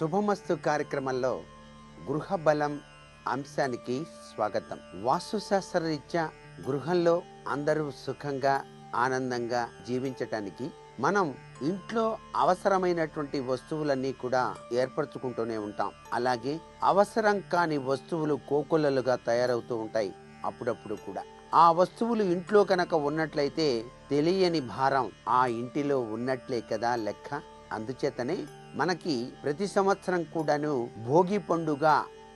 శుభమస్తు కార్యక్రమంలో గృహ బలం అంశానికి స్వాగతం. వాస్తుశాస్త్ర రీత్యా గృహంలో అందరూ సుఖంగా ఆనందంగా జీవించటానికి మనం ఇంట్లో అవసరమైనటువంటి వస్తువులన్నీ కూడా ఏర్పరచుకుంటూనే ఉంటాం. అలాగే అవసరం కాని వస్తువులు కోకొల్లలుగా తయారవుతూ ఉంటాయి అప్పుడప్పుడు కూడా. ఆ వస్తువులు ఇంట్లో కనుక ఉన్నట్లయితే తెలియని భారం ఆ ఇంటిలో ఉన్నట్లే కదా లెక్క? అందుచేతనే మనకి ప్రతి సంవత్సరం కూడాను భోగి పండుగ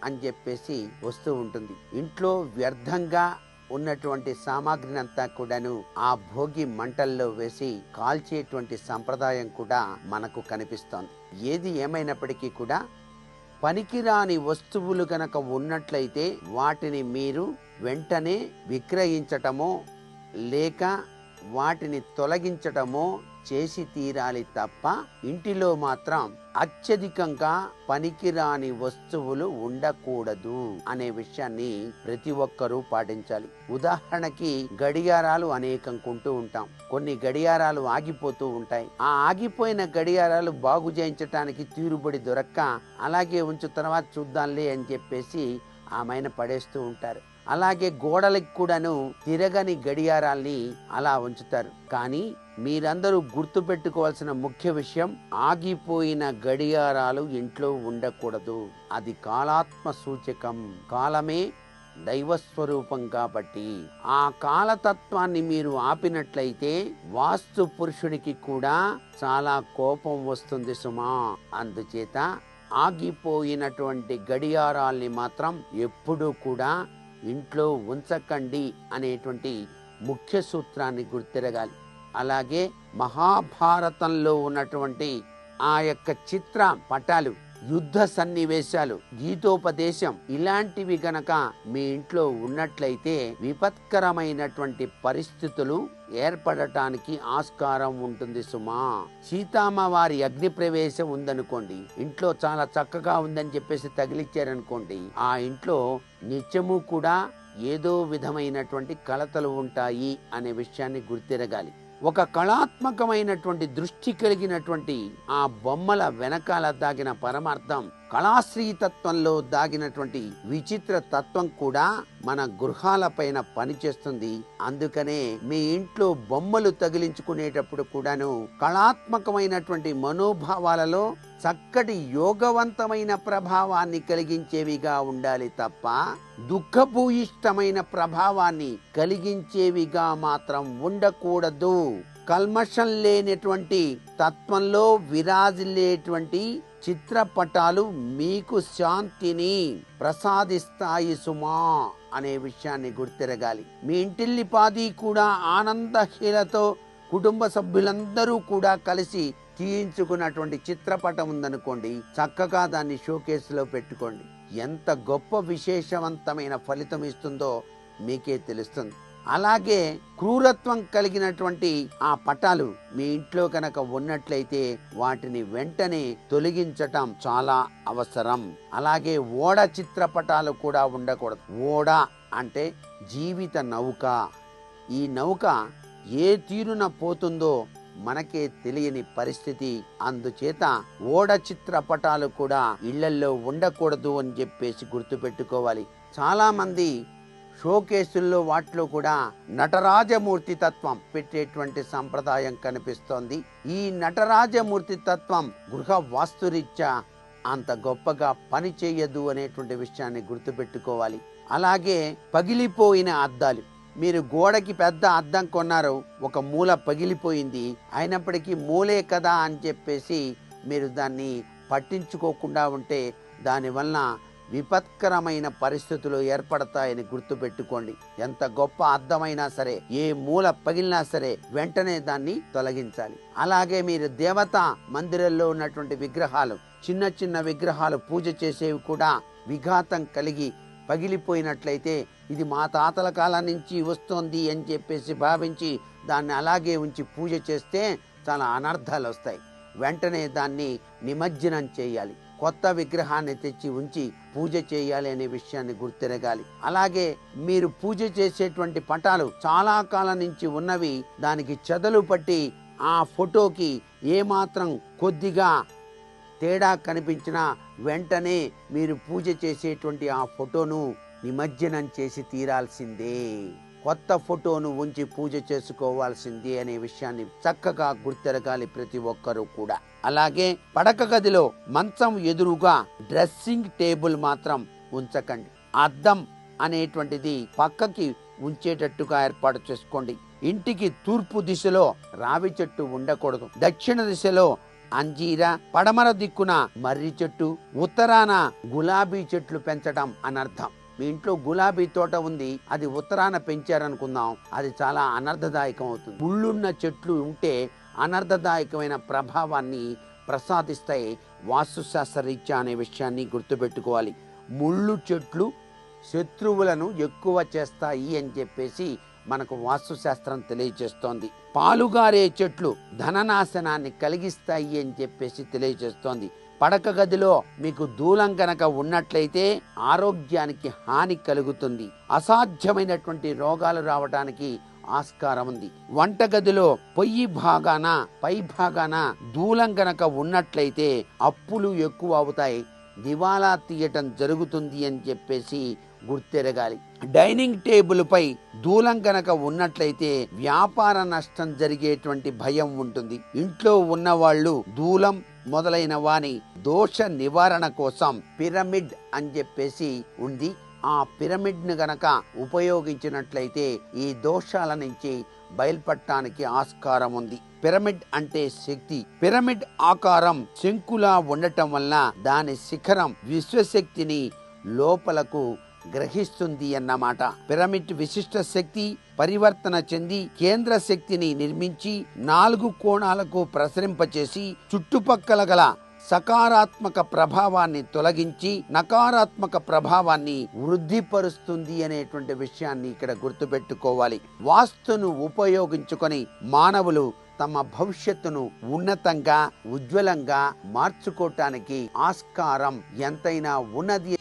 అని చెప్పేసి వస్తూ ఉంటుంది. ఇంట్లో వ్యర్థంగా ఉన్నటువంటి సామాగ్రిని అంతా కూడాను ఆ భోగి మంటల్లో వేసి కాల్చేటువంటి సంప్రదాయం కూడా మనకు కనిపిస్తోంది. ఏది ఏమైనప్పటికీ కూడా పనికిరాని వస్తువులు గనక ఉన్నట్లయితే వాటిని మీరు వెంటనే విక్రయించటమో లేక వాటిని తొలగించటమో చేసి తీరాలి తప్ప ఇంటిలో మాత్రం అత్యధికంగా పనికిరాని వస్తువులు ఉండకూడదు అనే విషయాన్ని ప్రతి ఒక్కరూ పాటించాలి. ఉదాహరణకి గడియారాలు అనేకం కొంటూ ఉంటాం. కొన్ని గడియారాలు ఆగిపోతూ ఉంటాయి. ఆ ఆగిపోయిన గడియారాలు బాగు చేయించటానికి తీరుబడి దొరక్క అలాగే ఉంచు తర్వాత చూద్దాంలే అని చెప్పేసి ఆమెను పడేస్తూ ఉంటారు. అలాగే గోడలకు కూడాను తిరగని గడియారాల్ని అలా ఉంచుతారు. కానీ మీరందరూ గుర్తు పెట్టుకోవాల్సిన ముఖ్య విషయం ఆగిపోయిన గడియారాలు ఇంట్లో ఉండకూడదు. అది కాలాత్మ సూచకం. కాలమే దైవస్వరూపం కాబట్టి. ఆ కాలతత్వాన్ని మీరు ఆపినట్లయితే వాస్తు పురుషుడికి కూడా చాలా కోపం వస్తుంది సుమా. అందుచేత ఆగిపోయినటువంటి గడియారాల్ని మాత్రం ఎప్పుడూ కూడా ఇంట్లో ఉంచకండి అనేటువంటి ముఖ్య సూత్రాన్ని గుర్తిరగాలి. అలాగే మహాభారతంలో ఉన్నటువంటి ఆ యొక్క చిత్ర పటాలు యుద్ధ సన్నివేశాలు గీతోపదేశం ఇలాంటివి గనక మీ ఇంట్లో ఉన్నట్లయితే విపత్కరమైనటువంటి పరిస్థితులు ఏర్పడటానికి ఆస్కారం ఉంటుంది సుమా. సీతామ్మ వారి అగ్ని ప్రవేశం ఉందనుకోండి ఇంట్లో చాలా చక్కగా ఉందని చెప్పేసి తగిలిచ్చారనుకోండి ఆ ఇంట్లో నిత్యము కూడా ఏదో విధమైనటువంటి కలతలు ఉంటాయి అనే విషయాన్ని గుర్తిరగాలి. ఒక కళాత్మకమైనటువంటి దృష్టి కలిగినటువంటి ఆ బొమ్మల వెనకాల దాగిన పరమార్థం కళాశ్రీతత్వంలో దాగినటువంటి విచిత్ర తత్వం కూడా మన గృహాల పైన పనిచేస్తుంది. అందుకనే మీ ఇంట్లో బొమ్మలు తగిలించుకునేటప్పుడు కూడాను కళాత్మకమైనటువంటి మనోభావాలలో చక్కటి యోగవంతమైన ప్రభావాన్ని కలిగించేవిగా ఉండాలి తప్ప దుఃఖభూయిష్టమైన ప్రభావాన్ని కలిగించేవిగా మాత్రం ఉండకూడదు. కల్మషం లేనటువంటి తత్వంలో విరాజిల్లేటువంటి చిత్రపటాలు మీకు శాంతిని ప్రసాదిస్తాయి సుమా అనే విషయాన్ని గుర్తిరగాలి. మీ ఇంటిల్లిపాది కూడా ఆనందహీలతో కుటుంబ సభ్యులందరూ కూడా కలిసి తీయించుకున్నటువంటి చిత్రపటం ఉందనుకోండి చక్కగా దాన్ని షోకేసులో పెట్టుకోండి. ఎంత గొప్ప విశేషవంతమైన ఫలితం ఇస్తుందో మీకే తెలుస్తుంది. అలాగే క్రూరత్వం కలిగినటువంటి ఆ పటాలు మీ ఇంట్లో కనుక ఉన్నట్లయితే వాటిని వెంటనే తొలగించటం చాలా అవసరం. అలాగే ఓడ చిత్రపటాలు కూడా ఉండకూడదు. ఓడ అంటే జీవిత నౌక. ఈ నౌక ఏ తీరున పోతుందో మనకే తెలియని పరిస్థితి. అందుచేత ఓడ చిత్రపటాలు కూడా ఇళ్ళలో ఉండకూడదు అని చెప్పేసి గుర్తుపెట్టుకోవాలి. చాలా మంది షోకేసుల్లో వాటిలో కూడా నటరాజమూర్తి తత్వం పెట్టేటువంటి సంప్రదాయం కనిపిస్తోంది. ఈ నటరాజమూర్తి తత్వం గృహ వాస్తురీత్యా అంత గొప్పగా పని చేయదు అనేటువంటి విషయాన్ని గుర్తుపెట్టుకోవాలి. అలాగే పగిలిపోయిన అద్దాలు. మీరు గోడకి పెద్ద అద్దం కొన్నారు ఒక మూల పగిలిపోయింది అయినప్పటికీ మూలే కదా అని చెప్పేసి మీరు దాన్ని పట్టించుకోకుండా ఉంటే దానివల్ల విపత్కరమైన పరిస్థితులు ఏర్పడతాయని గుర్తుపెట్టుకోండి. ఎంత గొప్ప అర్థమైనా సరే ఏ మూల పగిలినా సరే వెంటనే దాన్ని తొలగించాలి. అలాగే మీరు దేవత మందిరంలో ఉన్నటువంటి విగ్రహాలు చిన్న చిన్న విగ్రహాలు పూజ చేసేవి కూడా విఘాతం కలిగి పగిలిపోయినట్లయితే ఇది మా తాతల కాలం నుంచి వస్తోంది అని చెప్పేసి భావించి దాన్ని అలాగే ఉంచి పూజ చేస్తే చాలా అనర్థాలు వస్తాయి వెంటనే దాన్ని నిమజ్జనం చేయాలి. కొత్త విగ్రహాన్ని తెచ్చి ఉంచి పూజ చేయాలి అనే విషయాన్ని గుర్తిరగాలి. అలాగే మీరు పూజ చేసేటువంటి పటాలు చాలా కాలం నుంచి ఉన్నవి దానికి చెదలు పట్టి ఆ ఫోటోకి ఏమాత్రం కొద్దిగా తేడా కనిపించినా వెంటనే మీరు పూజ చేసేటువంటి ఆ ఫోటోను నిమజ్జనం చేసి తీరాల్సిందే. కొత్త ఫోటోను ఉంచి పూజ చేసుకోవాల్సింది అనే విషయాన్ని చక్కగా గుర్తెరగాలి ప్రతి ఒక్కరూ కూడా. అలాగే పడక గదిలో మంచం ఎదురుగా డ్రెస్సింగ్ టేబుల్ మాత్రం ఉంచకండి. అద్దం అనేటువంటిది పక్కకి ఉంచేటట్టుగా ఏర్పాటు చేసుకోండి. ఇంటికి తూర్పు దిశలో రావి చెట్టు ఉండకూడదు. దక్షిణ దిశలో అంజీర పడమర దిక్కున మర్రి చెట్టు ఉత్తరాన గులాబీ చెట్లు పెంచడం అనర్థం. మీ ఇంట్లో గులాబీ తోట ఉంది అది ఉత్తరాన పెంచారనుకుందాం అది చాలా అనర్థదాయకం అవుతుంది ముళ్ళున్న చెట్లు ఉంటే అనర్థదాయకమైన ప్రభావాన్ని ప్రసాదిస్తాయి వాస్తుశాస్త్ర రీత్యా అనే విషయాన్ని గుర్తుపెట్టుకోవాలి. ముళ్ళు చెట్లు శత్రువులను ఎక్కువ చేస్తాయి అని చెప్పేసి మనకు వాస్తుశాస్త్రం తెలియజేస్తోంది. పాలుగారే చెట్లు ధననాశనాన్ని కలిగిస్తాయి అని చెప్పేసి తెలియజేస్తోంది. పడక గదిలో మీకు దూలం కనుక ఉన్నట్లయితే ఆరోగ్యానికి హాని కలుగుతుంది. అసాధ్యమైనటువంటి రోగాలు రావడానికి ఆస్కారం ఉంది. వంటగదిలో పొయ్యి భాగాన పై భాగాన దూలం గనక ఉన్నట్లయితే అప్పులు ఎక్కువ అవుతాయి. దివాలా తీయటం జరుగుతుంది అని చెప్పేసి గుర్తెరగాలి. డైనింగ్ టేబుల్పై దూలం గనక ఉన్నట్లయితే వ్యాపార నష్టం జరిగేటువంటి భయం ఉంటుంది. ఇంట్లో ఉన్నవాళ్ళు దూలం మొదలైన వాని దోష నివారణ కోసం పిరమిడ్ అని చెప్పేసి ఉంది. ఆ పిరమిడ్ను గనక ఉపయోగించినట్లయితే ఈ దోషాల నుంచి బయల్పడటానికి ఆస్కారం ఉంది. పిరమిడ్ అంటే శక్తి. పిరమిడ్ ఆకారం శంకులా ఉండటం వల్ల దాని శిఖరం విశ్వశక్తిని లోపలకు గ్రహిస్తుంది అన్నమాట. పిరమిడ్ విశిష్ట శక్తి పరివర్తన చెంది కేంద్ర శక్తిని నిర్మించి నాలుగు కోణాలకు ప్రసరింపచేసి చుట్టుపక్కల గల సకారాత్మక ప్రభావాన్ని తొలగించి నకారాత్మక ప్రభావాన్ని వృద్ధిపరుస్తుంది అనేటువంటి విషయాన్ని ఇక్కడ గుర్తుపెట్టుకోవాలి. వాస్తును ఉపయోగించుకొని మానవులు తమ భవిష్యత్తును ఉన్నతంగా ఉజ్వలంగా మార్చుకోవటానికి ఆస్కారం ఎంతైనా ఉన్నది